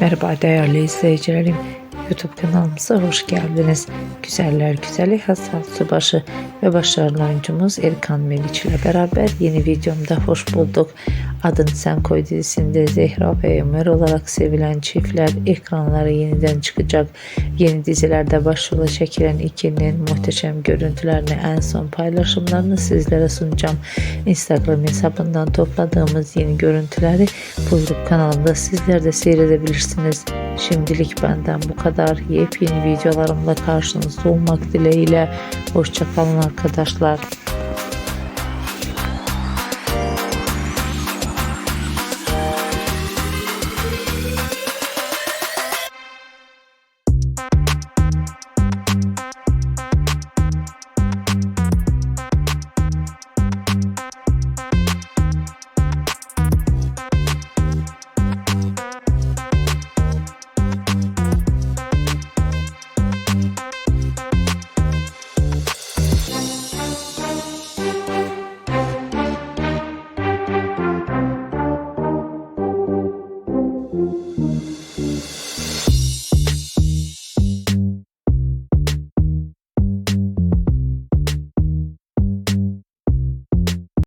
Merhaba değerli izleyicilerim. YouTube kanalımıza hoş geldiniz. Güzeller güzeli Hasan Subaşı ve başarılı oyuncumuz Erkan Meriç ile beraber yeni videomda hoş bulduk. Adını Sen Koy dizisinde Zehra ve Ömer olarak sevilen çiftler ekranlara yeniden çıkacak. Yeni dizilerde başrolü çekilen ikilinin muhteşem görüntülerini en son paylaşımlarını sizlere sunacağım. Instagram hesabından topladığımız yeni görüntüleri bu YouTube kanalımda sizler de seyredebilirsiniz. Şimdilik benden bu kadar. Yepyeni videolarımla karşınızda olmak dileğiyle. Hoşçakalın arkadaşlar.